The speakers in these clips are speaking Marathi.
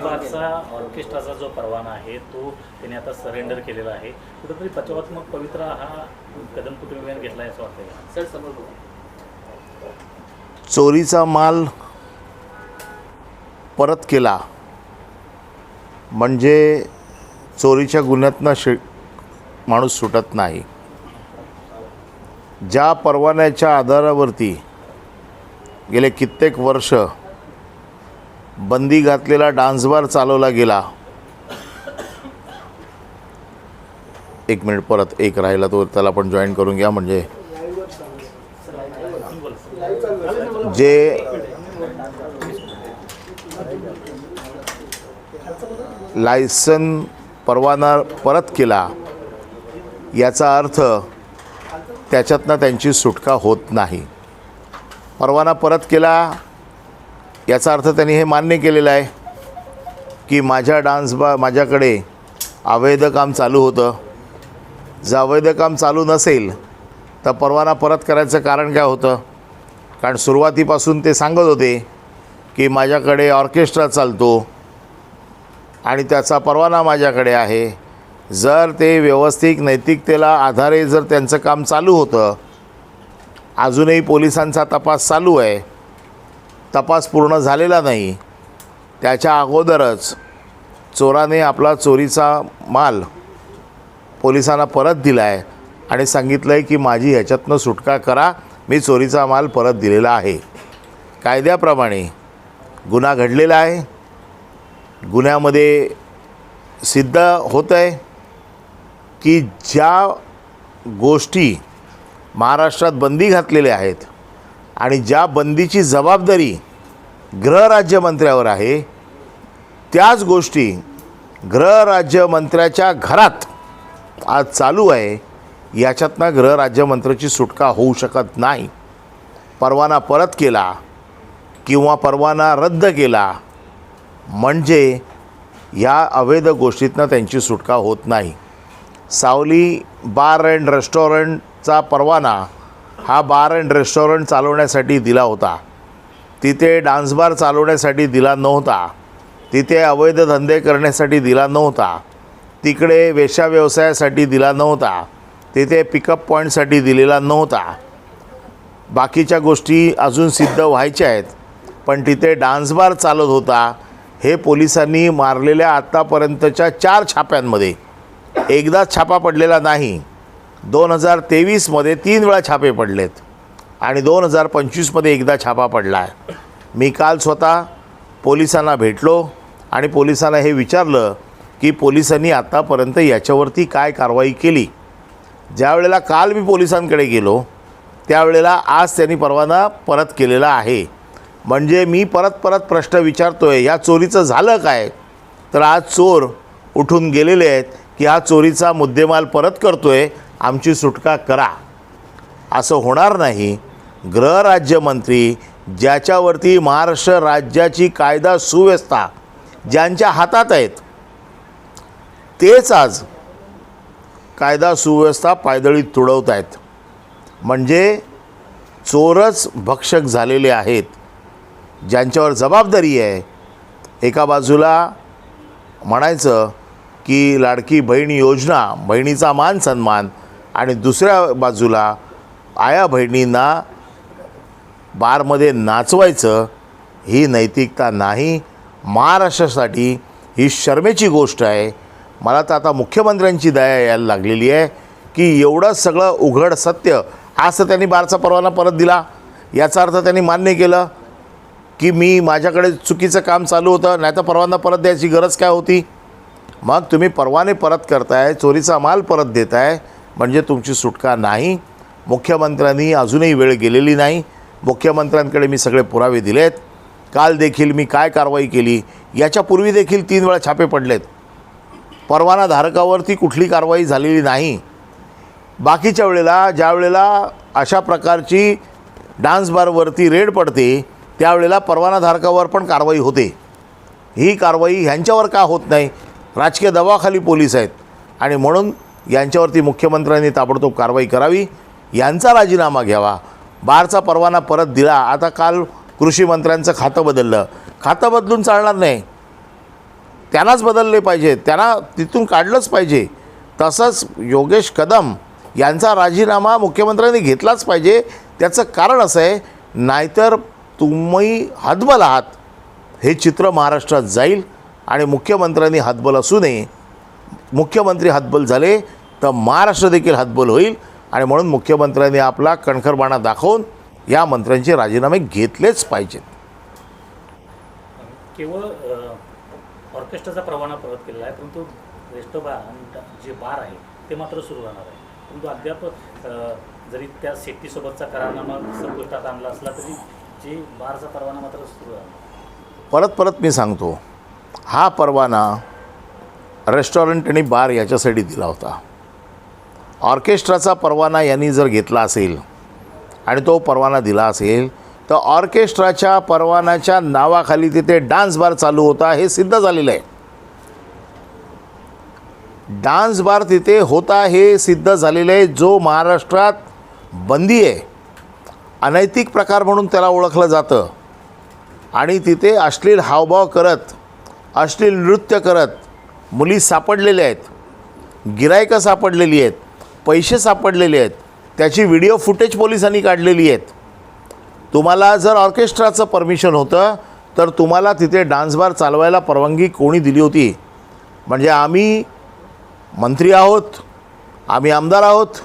सावली बागचा ऑर्केस्ट्राचा जो परवाना आहे तो त्याने आता सरेंडर केलेला आहे. कुठेतरी पचवात्मक पवित्र हा कदम कुटुंबियाने घेतला आहे असं वाटतंय. सर समोर. चोरीचा माल परत केला. म्हणजे चोरीच्या गुन्ह्यातनं शि माणूस सुटत नाही. ज्या परवान्याच्या आधारावरती गेले कित्येक वर्ष बंदी घातलेला डान्सबार चालवला गेला. एक मिनिट परत एक राहिला तो त्याला आपण जॉईन करून घ्या म्हणजे. जे लायसन परवाना परत केला याचा अर्थ त्याच्यातनं त्यांची सुटका होत नाही. परवाना परत केला याचा अर्थ त्यांनी हे मान्य केलेलं आहे की माझ्या डान्स बा माझ्याकडे अवैध काम चालू होतं. जर अवैध काम चालू नसेल तर परवाना परत करायचं कारण काय होतं? कारण सुरुवातीपासून ते सांगत होते की माझ्याकडे ऑर्केस्ट्रा चालतो आणि त्याचा परवाना माझ्याकडे आहे. जर ते व्यवस्थित नैतिकतेला आधारे जर त्यांचं काम चालू होतं अजूनही पोलिसांचा तपास चालू आहे तपास पूर्ण झालेला नाही त्याच्या अगोदरच चोराने आपला चोरीचा माल पोलिसांना परत दिला आहे आणि सांगितलं आहे की माझी ह्याच्यातनं सुटका करा मी चोरीचा माल परत दिलेला आहे. कायद्याप्रमाणे गुन्हा घडलेला आहे. गुन्ह्यामध्ये सिद्ध होत आहे की ज्या गोष्टी महाराष्ट्रात बंदी घातलेल्या आहेत आणि ज्या बंदीची जबाबदारी गृहराज्यमंत्र्यावर आहे त्याच गोष्टी गृहराज्यमंत्र्याच्या घरात आज चालू आहे. याच्यातनं गृहराज्यमंत्र्याची सुटका होऊ शकत नाही. परवाना परत केला किंवा परवाना रद्द केला म्हणजे या अवैध गोष्टीतनं त्यांची सुटका होत नाही. सावली बार अँड रेस्टॉरंटचा परवाना हा बार अँड रेस्टॉरंट चालवण्यासाठी दिला होता. तिथे डान्स बार चालवण्यासाठी दिला नव्हता. तिथे अवैध धंदे करण्यासाठी दिला नव्हता. तिकडे वेश्या व्यवसायासाठी दिला नव्हता. तिथे पिकअप पॉईंटसाठी दिलेला नव्हता. बाकीच्या गोष्टी अजून सिद्ध व्हायच्या आहेत. पण तिथे डान्स बार चालत होता हे पोलिसांनी मारलेल्या आत्तापर्यंतच्या चार छाप्यांमध्ये. एकदाच छापा पडलेला नाही. दोन हजार तेवीसमध्ये तीन वेळा छापे पडलेत आणि दोन हजार पंचवीसमध्ये एकदा छापा पडला आहे. मी काल स्वतः पोलिसांना भेटलो आणि पोलिसांना हे विचारलं की पोलिसांनी आत्तापर्यंत याच्यावरती काय कारवाई केली. ज्यावेळेला काल मी पोलिसांकडे गेलो त्यावेळेला आज त्यांनी परवाना परत केलेला आहे. म्हणजे मी परत परत प्रश्न विचारतो आहे या चोरीचं झालं काय? तर आज चोर उठून गेलेले आहेत की हा चोरीचा मुद्देमाल परत करतो आहे आमची सुटका करा. असं होणार नाही. गृहराज्यमंत्री ज्याच्यावरती महाराष्ट्र राज्याची कायदा सुव्यवस्था ज्यांच्या हातात आहेत तेच आज कायदा सुव्यवस्था पायदळीत तुडवत आहेत. म्हणजे चोरच भक्षक झालेले आहेत. ज्यांच्यावर जबाबदारी आहे. एका बाजूला म्हणायचं की लाडकी बहीण योजना बहिणीचा मान सन्मान आणि दुसऱ्या बाजूला आया बहिणींना बारमध्ये नाचवायचं ही नैतिकता नाही. महाराष्ट्रासाठी ही शर्मेची गोष्ट आहे. मला तर आता मुख्यमंत्र्यांची दया यायला लागलेली आहे की एवढं सगळं उघड सत्य आज तर त्यांनी बारचा परवाना परत दिला. याचा अर्थ त्यांनी मान्य केलं की मी माझ्याकडे चुकीचं काम चालू होतं नाही तर परवाना परत द्यायची गरज काय होती? मग तुम्ही परवाने परत करताय चोरीचा माल परत देताय म्हणजे तुमची सुटका नाही मुख्यमंत्र्यांनी अजूनही वेळ गेलेली नाही मुख्यमंत्र्यांकडे मी सगळे पुरावे दिलेत काल देखील मी काय कारवाई केली याच्यापूर्वी देखील तीन वेळा छापे पडलेत. परवाना धारकावरती कुठली कारवाई झालेली नाही. बाकीच्या वेळेला ज्या वेळेला अशा प्रकारची डान्स बारवरती रेड पडते त्यावेळेला परवानाधारकावर पण कारवाई होते. ही कारवाई ह्यांच्यावर का होत नाही? राजकीय दबावाखाली पोलीस आहेत. आणि म्हणून यांच्यावरती मुख्यमंत्र्यांनी ताबडतोब कारवाई करावी यांचा राजीनामा घ्यावा. बारचा परवाना परत दिला. आता काल कृषी मंत्र्यांचं खातं बदललं. खातं बदलून चालणार नाही. त्यांनाच बदलले पाहिजे. त्यांना तिथून काढलंच पाहिजे. तसंच योगेश कदम यांचा राजीनामा मुख्यमंत्र्यांनी घेतलाच पाहिजे. त्याचं कारण असं आहे नाहीतर तुम्ही हतबल आहात. हे चित्र महाराष्ट्रात जाईल आणि मुख्यमंत्र्यांनी हतबल असू नये. मुख्यमंत्री हतबल झाले तर महाराष्ट्र देखील हतबल होईल. आणि म्हणून मुख्यमंत्र्यांनी आपला कणखरबाणा दाखवून या मंत्र्यांचे राजीनामे घेतलेच पाहिजेत. केवळ ऑर्केस्ट्राचा परवाना परत केलेला आहे परंतु रेस्ट बार जे बार आहे ते मात्र सुरू राहणार आहे. परंतु अद्याप जरी त्या सेफ्टीसोबतचा करारनामा संपुष्टात आणला असला तरी जे बारचा परवाना मात्र सुरू राहणार परत परत मी सांगतो हा परवाना रेस्टॉरंट आणि बार याच्यासाठी दिला होता. ऑर्केस्ट्राचा परवाना यांनी जर घेतला असेल आणि तो परवाना दिला असेल तर ऑर्केस्ट्राच्या परवानाच्या नावाखाली तिथे डान्स बार चालू होता हे सिद्ध झालेलं आहे. डान्स बार तिथे होता हे सिद्ध झालेलं आहे जो महाराष्ट्रात बंदी आहे अनैतिक प्रकार म्हणून त्याला ओळखलं जातं. आणि तिथे अश्लील हावभाव करत अश्लील नृत्य करत मुली सापडलेल्या आहेत. गिरायकं सापडलेली आहेत. पैसे सापडलेले आहेत. त्याची व्हिडिओ फुटेज पोलिसांनी काढलेली आहेत. तुम्हाला जर ऑर्केस्ट्राचं परमिशन होतं तर तुम्हाला तिथे डान्स बार चालवायला परवानगी कोणी दिली होती? म्हणजे आम्ही मंत्री आहोत आम्ही आमदार आहोत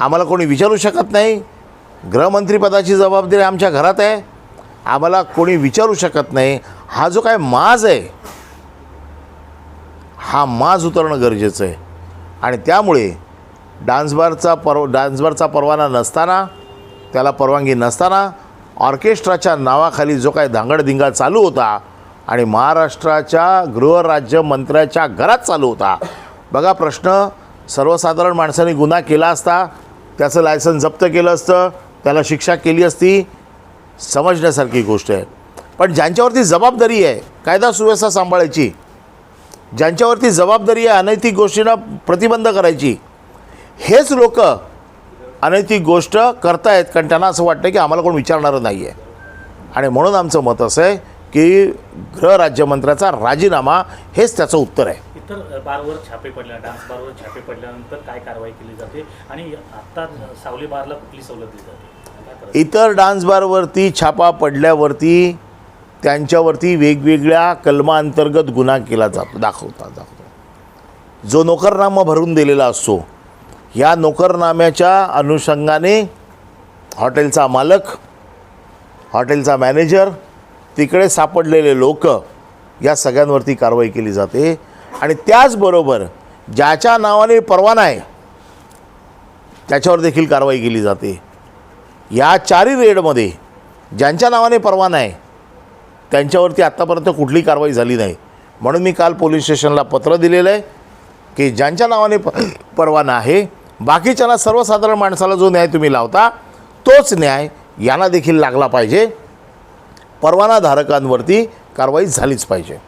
आम्हाला कोणी विचारू शकत नाही? गृहमंत्रीपदाची जबाबदारी आमच्या घरात आहे. आम्हाला कोणी विचारू शकत नाही. हा जो काय माज आहे हा माज उतरणं गरजेचं आहे. आणि त्यामुळे डान्सबारचा परव डान्सबारचा परवाना नसताना त्याला परवानगी नसताना ऑर्केस्ट्राच्या नावाखाली जो काय धांगडधिंगा चालू होता आणि महाराष्ट्राच्या गृहराज्यमंत्र्याच्या घरात चालू होता. बघा प्रश्न सर्वसाधारण माणसाने गुन्हा केला असता त्याचं लायसन जप्त केलं असतं त्याला शिक्षा केली असती समजण्यासारखी गोष्ट आहे. पण ज्यांच्यावरती जबाबदारी आहे कायदा सुव्यवस्था सांभाळायची ज्यांच्यावरती जबाबदारी आहे अनैतिक गोष्टींना प्रतिबंध करायची हेच लोक अनैतिक गोष्ट करतायत कारण त्यांना असं वाटतं की आम्हाला कोण विचारणारं नाही आहे आणि म्हणून आमचं मत असं आहे की गृहराज्यमंत्र्याचा राजीनामा हेच त्याचं उत्तर आहे. इतर बारवर छापे पडल्या डान्स बारवर छापे पडल्यानंतर काय कारवाई केली जाते? आणि आत्ता सावली बारला कुठली सवलत दिली जाते? इतर डान्स बारवरती छापा पडल्यावरती त्यांच्यावरती वेगवेगळ्या कलमाअंतर्गत गुन्हा केला जातो दाखवता जातो. जो नोकरनामा भरून दिलेला असतो या नोकरनाम्याच्या अनुषंगाने हॉटेलचा मालक हॉटेलचा मॅनेजर तिकडे सापडलेले लोक या सगळ्यांवरती कारवाई केली जाते. आणि त्याचबरोबर ज्याच्या नावाने परवाना आहे त्याच्यावर देखील कारवाई केली जाते. या चारही रेडमध्ये ज्यांच्या नावाने परवाना आहे त्यांच्यावरती आत्तापर्यंत कुठली कारवाई झाली नाही. म्हणून मी काल पोलीस स्टेशनला पत्र दिलेलं आहे की ज्यांच्या नावाने प परवाना आहे बाकीच्यांना सर्वसाधारण माणसाला जो न्याय तुम्ही लावता तोच न्याय यांना देखील लागला पाहिजे. परवानाधारकांवरती कारवाई झालीच पाहिजे.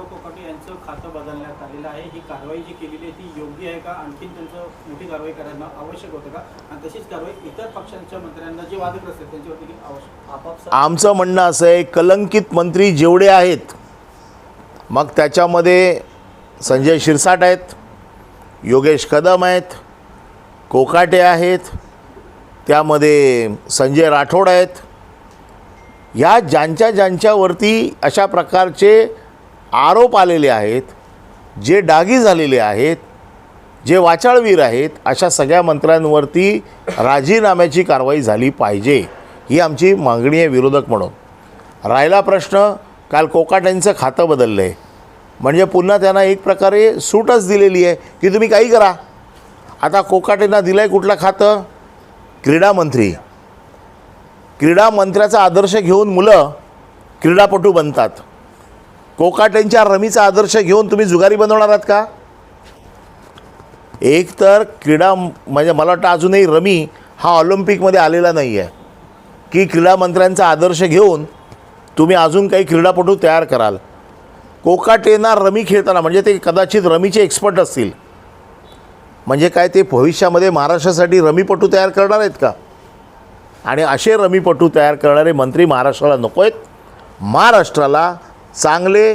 कृषी कोकाटे यांचं खातं बदलण्यात आलेलं आहे. ही कारवाई जी केलेली आहे ती योग्य आहे का? आणखीन त्यांचं मोठी कारवाई करायला आवश्यक होतं का? आणि तशीच कारवाई इतर पक्षांच्या मंत्र्यांना जे वादग्रस्त आहेत त्यांच्यावरती आवश्यक आपापसात आमचं म्हणणं असं आहे कलंकित मंत्री जेवढे आहेत मग त्याच्यामध्ये संजय शिरसाट आहेत योगेश कदम आहेत कोकाटे आहेत त्यामध्ये संजय राठोड आहेत. या ज्यांच्या ज्यांच्यावरती अशा प्रकारचे आरोप आलेले आहेत जे डागी झालेले आहेत जे वाचाळवीर आहेत अशा सगळ्या मंत्र्यांवरती राजीनाम्याची कारवाई झाली पाहिजे ही आमची मागणी आहे विरोधक म्हणून. राहिला प्रश्न काल कोकाट्यांचं खातं बदललं आहे म्हणजे पुन्हा त्यांना एक प्रकारे सूटच दिलेली आहे की तुम्ही काही करा. आता कोकाटेंना दिलं आहे कुठलं खातं? क्रीडा मंत्री. क्रीडा मंत्र्याचा आदर्श घेऊन मुलं क्रीडापटू बनतात. कोकाटेंच्या रमीचा आदर्श घेऊन तुम्ही जुगारी बनवणार आहात का? एक तर क्रीडा म्हणजे मला वाटतं अजूनही रमी हा ऑलिम्पिकमध्ये आलेला नाही आहे की क्रीडा मंत्र्यांचा आदर्श घेऊन तुम्ही अजून काही क्रीडापटू तयार कराल. कोकाटेंना रमी खेळताना म्हणजे ते कदाचित रमीचे एक्सपर्ट असतील. म्हणजे काय ते भविष्यामध्ये महाराष्ट्रासाठी रमीपटू तयार करणार आहेत का? आणि असे रमीपटू तयार करणारे मंत्री महाराष्ट्राला नको आहेत महाराष्ट्राला चांगले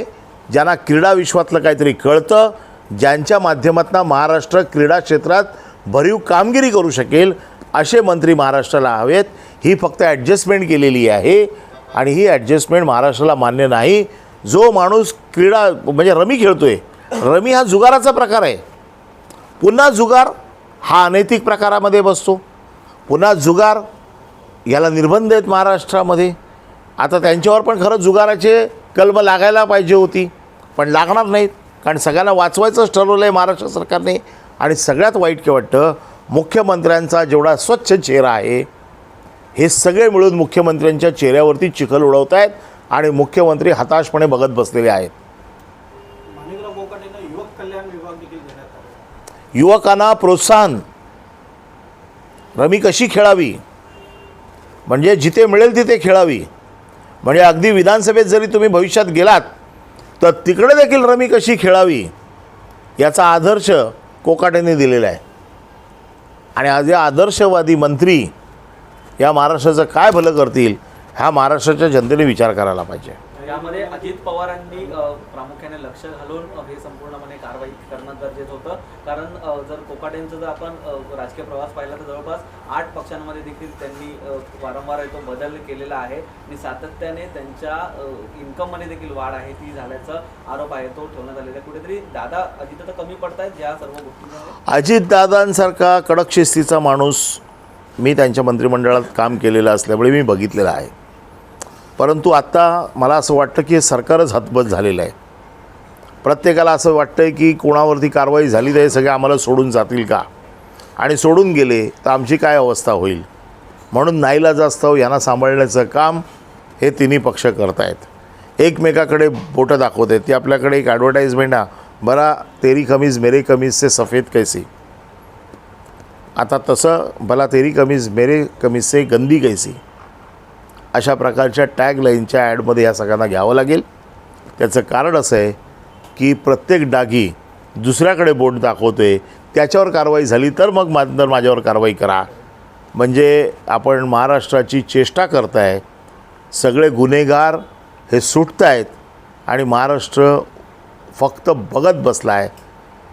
ज्यांना क्रीडा विश्वातलं काहीतरी कळतं ज्यांच्या माध्यमातून महाराष्ट्र क्रीडा क्षेत्रात भरीव कामगिरी करू शकेल असे मंत्री महाराष्ट्राला हवेत. ही फक्त ॲडजस्टमेंट केलेली आहे आणि ही ॲडजस्टमेंट महाराष्ट्राला मान्य नाही. जो माणूस क्रीडा म्हणजे रमी खेळतो आहे रमी हा जुगाराचा प्रकार आहे. पुन्हा जुगार हा अनैतिक प्रकारामध्ये बसतो. पुन्हा जुगार याला निर्बंध आहेत महाराष्ट्रामध्ये. आता त्यांच्यावर पण खरंच जुगाराचे कलम लागायला पाहिजे होती. पण लागणार नाहीत. कारण सगळ्यांना वाचवायचंच ठरवलं आहे महाराष्ट्र सरकारने. आणि सगळ्यात वाईट काय वाटतं मुख्यमंत्र्यांचा जेवढा स्वच्छ चेहरा आहे हे सगळे मिळून मुख्यमंत्र्यांच्या चेहऱ्यावरती चिखल उडवत आहेत आणि मुख्यमंत्री हताशपणे बघत बसलेले आहेत. युवकांना प्रोत्साहन. रमी कशी खेळावी? म्हणजे जिथे मिळेल तिथे खेळावी. म्हणजे अगदी विधानसभेत जरी तुम्ही भविष्यात गेलात तर तिकडे देखील रमी कशी खेळावी याचा आदर्श कोकाटेने दिलेला आहे. आणि आज या आदर्शवादी मंत्री या महाराष्ट्राचं काय भलं करतील ह्या महाराष्ट्राच्या जनतेने विचार करायला पाहिजे. यामध्ये अजित पवारांनी प्रामुख्याने लक्ष घालून हे संपूर्णपणे कारवाई करणं गरजेचं होतं. कारण जर कोकाटेंचा जर आपण राजकीय प्रवास पाहिला तर जवळपास आठ पक्षांमध्ये देखील त्यांनी वारंवार तो बदल केलेला आहे. आणि सातत्याने त्यांच्या इन्कममध्ये देखील वाढ आहे ती झाल्याचा आरोप आहे तो ठेवण्यात आलेला आहे. कुठेतरी दादा अजित तर कमी पडतायत या सर्व गोष्टींमध्ये. अजितदादांसारखा कडक शिस्तीचा माणूस मी त्यांच्या मंत्रिमंडळात काम केलेलं असल्यामुळे मी बघितलेलं आहे. परंतु आत्ता मला असं वाटतं की हे सरकारच हतबत झालेलं आहे. प्रत्येकाला असं वाटतं आहे की कोणावरती कारवाई झाली तर हे सगळे आम्हाला सोडून जातील का? आणि सोडून गेले तर आमची काय अवस्था होईल? म्हणून नाईला जास्तव यांना सांभाळण्याचं काम हे तिन्ही पक्ष करत आहेत एकमेकाकडे बोटं दाखवत आहेत. ती आपल्याकडे एक ॲडव्हर्टाईजमेंट ना बरा तेरी कमीज मेरे कमीज से सफेद कैसी? आता तसं भला तेरी कमीज मेरे कमीज से गंदी कैसी? अशा प्रकारच्या टॅग लाईनच्या ॲडमध्ये या सगळ्यांना घ्यावं लागेल. त्याचं कारण असं आहे की प्रत्येक डागी दुसऱ्याकडे बोट दाखवतो आहे त्याच्यावर कारवाई झाली तर मग नंतर माझ्यावर कारवाई करा. म्हणजे आपण महाराष्ट्राची चेष्टा करताय सगळे गुन्हेगार हे सुटत आहेत आणि महाराष्ट्र फक्त बघत बसला आहे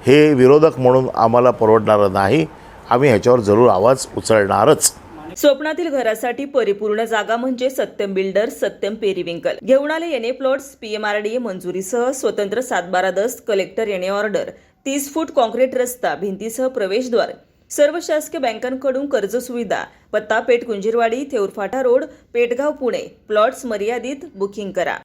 हे विरोधक म्हणून आम्हाला परवडणारं नाही. आम्ही ह्याच्यावर जरूर आवाज उचलणारच. स्वप्नातील घरासाठी परिपूर्ण जागा म्हणजे सत्यम बिल्डर सत्यम पेरिविंकल. घेऊन आले येणे प्लॉट्स पीएमआरडीए मंजुरीसह स्वतंत्र सातबारा दस्त कलेक्टर येणे ऑर्डर तीस फूट कॉन्क्रीट रस्ता भिंतीसह प्रवेशद्वार. सर्व शासकीय बँकांकडून कर्ज सुविधा पत्ता पेठ कुंजीरवाडी थेऊरफाटा रोड पेटगाव पुणे. प्लॉट्स मर्यादित बुकिंग करा.